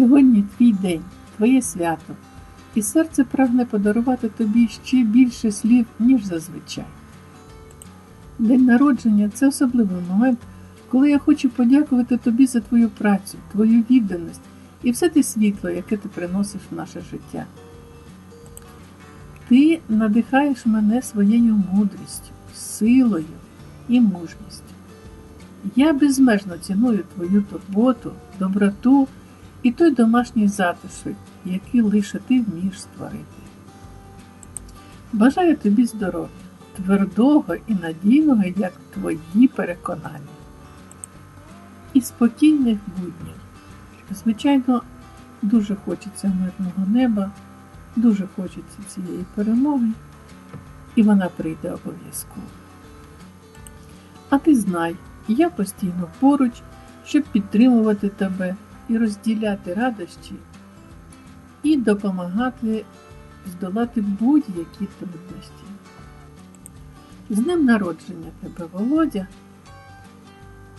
Сьогодні твій день, твоє свято, і серце прагне подарувати тобі ще більше слів, ніж зазвичай. День народження це особливий момент, коли я хочу подякувати тобі за твою працю, твою відданість і все те світло, яке ти приносиш в наше життя. Ти надихаєш мене своєю мудрістю, силою і мужністю. Я безмежно ціную твою турботу, доброту і той домашній затишок, який лише ти вмієш створити. Бажаю тобі здоров'я, твердого і надійного, як твої переконання. І спокійних буднів. Звичайно, дуже хочеться мирного неба, дуже хочеться цієї перемоги, і вона прийде обов'язково. А ти знай, я постійно поруч, щоб підтримувати тебе і розділяти радощі, і допомагати здолати будь-які трудності. З днем народження тебе, Володя,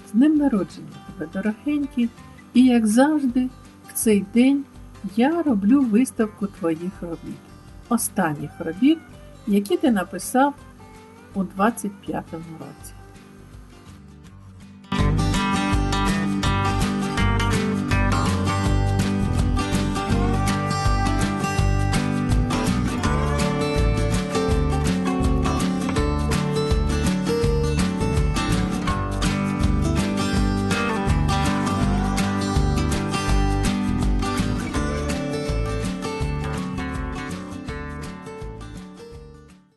з днем народження тебе, дорогенькі, і, як завжди, в цей день я роблю виставку твоїх робіт, останніх робіт, які ти написав у 25-му році.